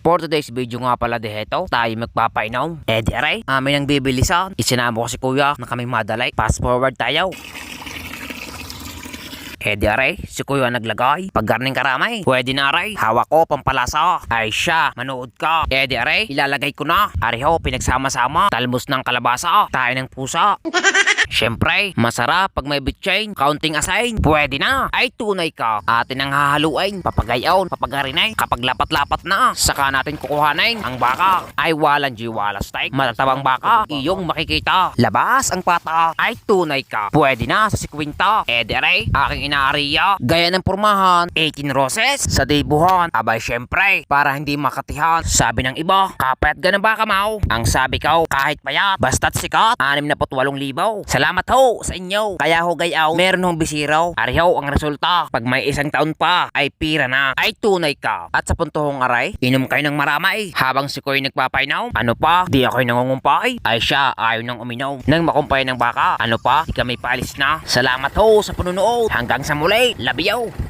For today's video nga pala deheto, tayo magpapainom. Eh di aray, amin ang bibilisan. Isinama ko si kuya na kami madalay. Fast forward tayo. Eh di aray, si kuya naglagay. Pag garning karamay, pwede na aray. Hawak ko, pampalasa. Ay siya, manood ka. Eh di aray, ilalagay ko na. Ari ho, pinagsama-sama. Talmos ng kalabasa, tayo ng pusa. Siyempre, masarap pag may bitchain, counting assign, pwede na. Ay tunay ka. Atin ang hahaluin, papagayaon, papagarinay. Kapag lapat-lapat na, saka natin kukuhanin ang baka. Ay walang jiwala steak, matatabang baka, iyong makikita. Labas ang pata, ay tunay ka. Pwede na sa sikwinta. Edere, aking inaariya. Gaya ng pormahan, 18 roses. Sa debuhan, abay syempre, para hindi makatihan. Sabi ng iba, kapet ganun ba kamaw? Ang sabi ko, kahit payat, basta't sikat, 68,000. Salamat ho sa inyo. Kaya ho gayaw, meron hong bisiraw. Ari ho ang resulta. Pag may isang taon pa, ay pira na. Ay tunay ka. At sa punto hong aray, inom kayo ng maramay. Habang si Koy nagpapainaw, ano pa, di ako'y nangungumpay. Ay siya, ayaw nang uminaw. Nang makumpay ng baka, ano pa, di kami paalis na. Salamat ho sa panunood. Hanggang sa muli, labiyaw.